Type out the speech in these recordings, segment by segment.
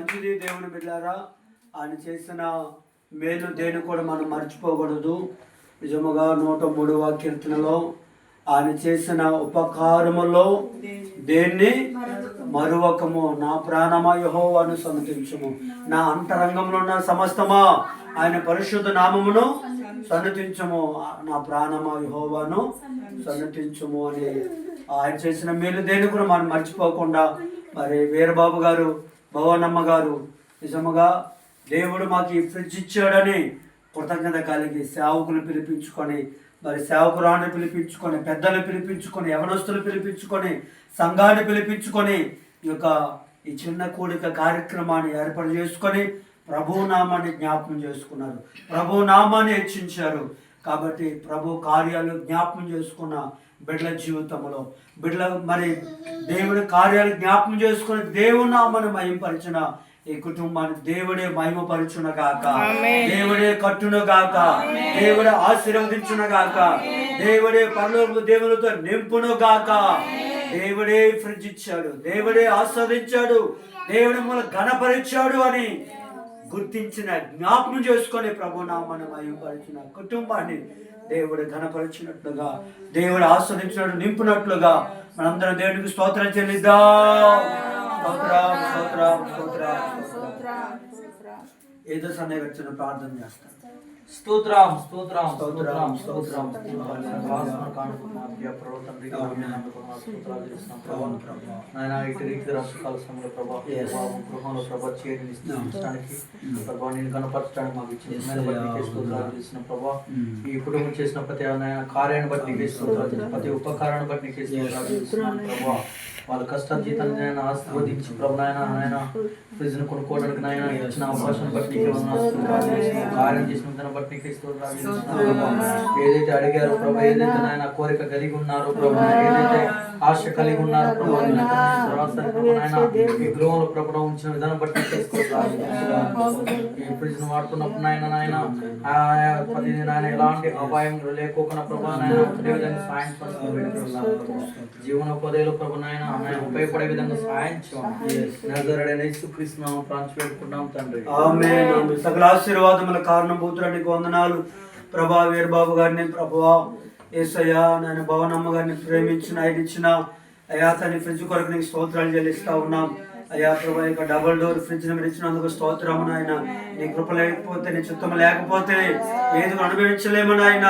మంచిది దేవుని బిడ్డారా. ఆయన చేసిన మేలు దేని కూడా మనం మర్చిపోకూడదు. నిజముగా నూట మూడవ కీర్తనలో ఆయన చేసిన ఉపకారములో దేన్ని? మరువకము. నా ప్రాణమా యహోవాను సన్నతించము. నా అంతరంగంలో ఉన్న సమస్తమా ఆయన పరిశుద్ధ నామమును సన్నతించము. నా ప్రాణమా యహోవాను సన్నతించము అని ఆయన చేసిన మేలు దేని కూడా మనం మర్చిపోకుండా మరి వీరబాబు గారు భవనమ్మ గారు నిజముగా దేవుడు మాకు ఈ ఫ్రిడ్జ్ ఇచ్చాడని కృతజ్ఞత కలిగి సేవకులు పిలిపించుకొని మరి సేవకురాన్ని పిలిపించుకొని పెద్దలు పిలిపించుకొని యవనస్తులు పిలిపించుకొని సంఘాన్ని పిలిపించుకొని ఈ యొక్క ఈ చిన్న కూడిక కార్యక్రమాన్ని ఏర్పాటు చేసుకొని ప్రభు నామాన్ని జ్ఞాపకం చేసుకున్నారు. ప్రభు నామాన్ని హెచ్చించారు. కాబట్టి ప్రభు కార్యాలు జ్ఞాపకం చేసుకున్న బిడ్డల జీవితంలో బిడ్డల మరి దేవుడి కార్యాలు జ్ఞాపకం చేసుకుని దేవుని నామాన్ని మహింపరిచిన ఈ కుటుంబాన్ని దేవుడే మహిమపరచున గాక. దేవుడే కట్టును గాక. దేవుడే ఆశీర్వదించును గాక. దేవుడే పరలోక దేవులతో నింపును గాక. దేవుడే ఫ్రిడ్జ్ ఇచ్చాడు దేవుడే ఆస్వాదించాడు. దేవుడు మన ఘనపరిచాడు అని గుర్తించిన జ్ఞాపకం చేసుకొని ప్రభు నామను మహిమపరిచిన కుటుంబాన్ని దేవుడు ఘనపరిచినట్లుగా దేవుడు ఆస్వాదించినట్టు నింపునట్లుగా మనందరం దేవుడికి స్తోత్రం చెల్లిద్దాం. స్తోత్రం స్తోత్రం స్తోత్రం ఏదో సమయం వచ్చిన ప్రార్థన చేస్తాం. స్తోత్రం స్తోత్రం స్తోత్రం, స్తోత్రం. నాయనా ఇటు రీతి సమయంలో గృహంలో ప్రభా Mm. ప్రభా నేను కనపరచడానికి మాకు ఇచ్చిన స్తోత్రాలు చేసిన ప్రభా. Mm. ఈ కుటుంబం చేసిన ప్రతి నాయన కార్యాన్ని బట్టి నీకే స్తోత్రాలు. ప్రతి ఉపకారాన్ని బట్టి స్తోత్రాలు ప్రభా. వాళ్ళ కష్టార్జితాన్ని నాయన ఆశీర్వదించి ప్రభు నాయన నాయన ఫ్రిడ్జ్ను కొనుక్కోవడానికి నాయన ఇచ్చిన అవకాశం బట్టి. కార్యం చేసిన బట్టి. ఏదైతే అడిగారో ప్రభా ఏదైతే నాయన కోరిక కలిగి ఉన్నారో ప్రభా ఏదైతే ఆశ కలిగి ఉన్నారో ప్రభా ఈ గృహంలో ప్రభు ఉంచిన విధానం బట్టి. ఈ ఫ్రిడ్జ్ను వాడుతున్నప్పుడు నాయన నాయన ప్రతి నాయన ఎలాంటి అపాయం లేకోకుండా ప్రభా నాయన ఒకటే విధంగా సాయం చేస్తున్నారు వేడుకుంటున్నాను ప్రభా. జీవనోపాధిలో ప్రభు నాయన నాయన ఉపయోగపడే విధంగా సాయం చేయండి. యేసుక్రీస్తు తండ్రి. ఆమేన్. సకల ఆశీర్వాదముల కారణభూతులని వందనాలు. ప్రభా వీరబాబు గారిని ప్రభా ఏసయ్య నేను భవనమ్మ గారిని ప్రేమించిన ఆయన ఇచ్చిన అయా తన ఫ్రిడ్జ్ కొరకు నీకు స్తోత్రాలు చెల్లిస్తా ఉన్నాం. అయ్యా ప్రభా ఇక డబుల్ డోర్ ఫ్రిడ్జ్ నెంబర్ ఇచ్చినందుకు స్తోత్రము నాయన. నీ కృప లేకపోతే నీ చిత్తం లేకపోతే ఏది అనుభవించలేము నాయన.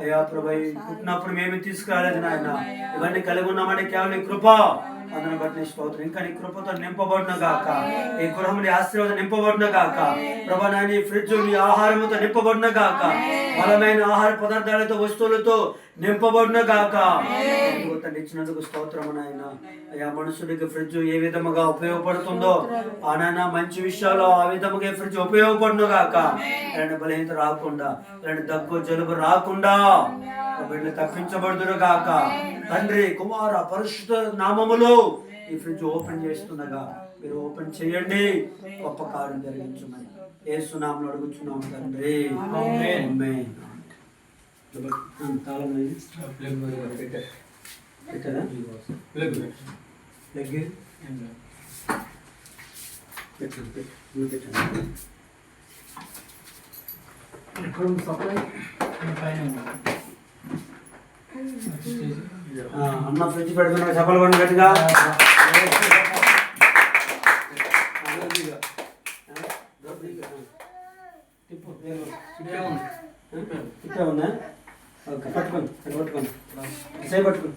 అయ్యా ప్రభా పుట్టినప్పుడు మేమే తీసుకురాలేదు నాయన. ఇవన్నీ కలిగి ఉన్నామంటే కేవలం కృప. అందుని బట్టి నీ స్తోత్రం. ఇంకా నీ కృపతో నింపబడిన గాక. ఈ గృహం నీ ఆశీర్వాదం నింపబడిన గాక. ప్రభా నాయన ఫ్రిడ్జ్ నీ ఆహారముతో నింపబడిన గాక. బలమైన ఆహార పదార్థాలతో వస్తువులతో నింపబడిన గాక. తండ్రి ఇచ్చినందుకు స్తోత్రము నాయన. అయ్యా మనుషుడికి ఫ్రిడ్జ్ ఏ విధముగా ఉపయోగపడుతుందో ఆ నాయన మంచి విషయాలు ఆ విధముగా ఫ్రిడ్జ్ ఉపయోగపడును గాక. ఇలాంటి బలహీనత రాకుండా ఇలాంటి దగ్గు జలుబు రాకుండా బిడ్డలు తప్పించబడుదురు గాక. తండ్రి కుమార పరిశుద్ధ నామములో ఈ ఫ్రిడ్జ్ ఓపెన్ చేస్తుండగా మీరు ఓపెన్ చేయండి. గొప్ప కార్యం జరిగించమని ఏ సునామలు అడుగుతున్నాం తండ్రి అన్న ఫ్రిడ్జ్ పెడుతున్నా చెప్పలు పండు ఓకే పట్టుకోండి ఇక్కడ పట్టుకోండి. సై పట్టుకోండి.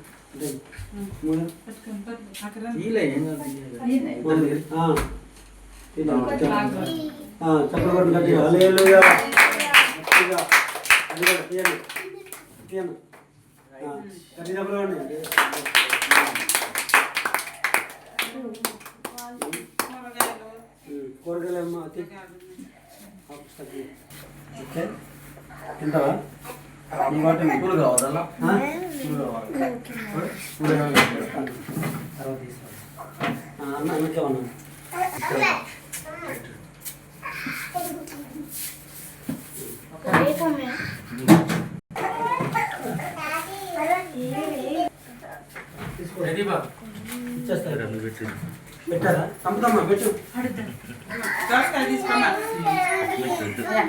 తీయండి. ఆ, గట్టిగా చప్పట్లు కొట్టండి. ఉమ్, కూరగాయలు తింటావా? పెట్టారా తమ్ముదమ్మా పెట్టు ఇంకా తీసి ఓకే.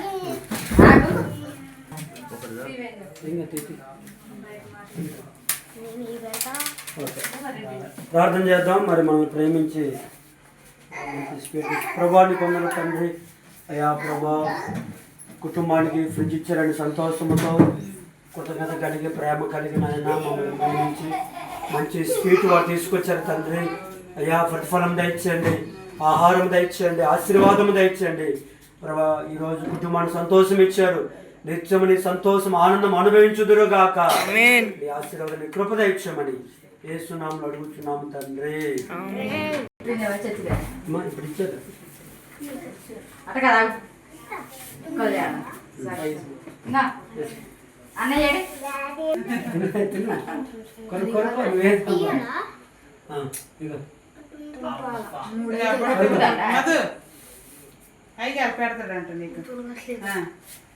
ప్రార్థన చేద్దాం. మరి మనల్ని ప్రేమించి ప్రభాని కొందరు తండ్రి. అయా ప్రభా కుటుంబానికి ఫ్రిడ్జ్ ఇచ్చారని సంతోషంతో కృతజ్ఞత కలిగి ప్రేమ కలిగిన ఆయన మమ్మల్ని ప్రేమించి మంచి స్వీట్ వారు తీసుకొచ్చారు తండ్రి. అయ్యా ప్రతిఫలం దయచేయండి ఆహారం దయచేయండి ఆశీర్వాదం దయచేయండి. ప్రభా ఈరోజు కుటుంబానికి సంతోషం ఇచ్చారు. నిత్యమని సంతోషం ఆనందం అనుభవించుదురుగాక. ఆశీర్వాదాన్ని కృప దయచేయమని ఏసునామలు అడుగుతున్నాము తండ్రి ఇప్పుడు పెడతాడంట నీకు.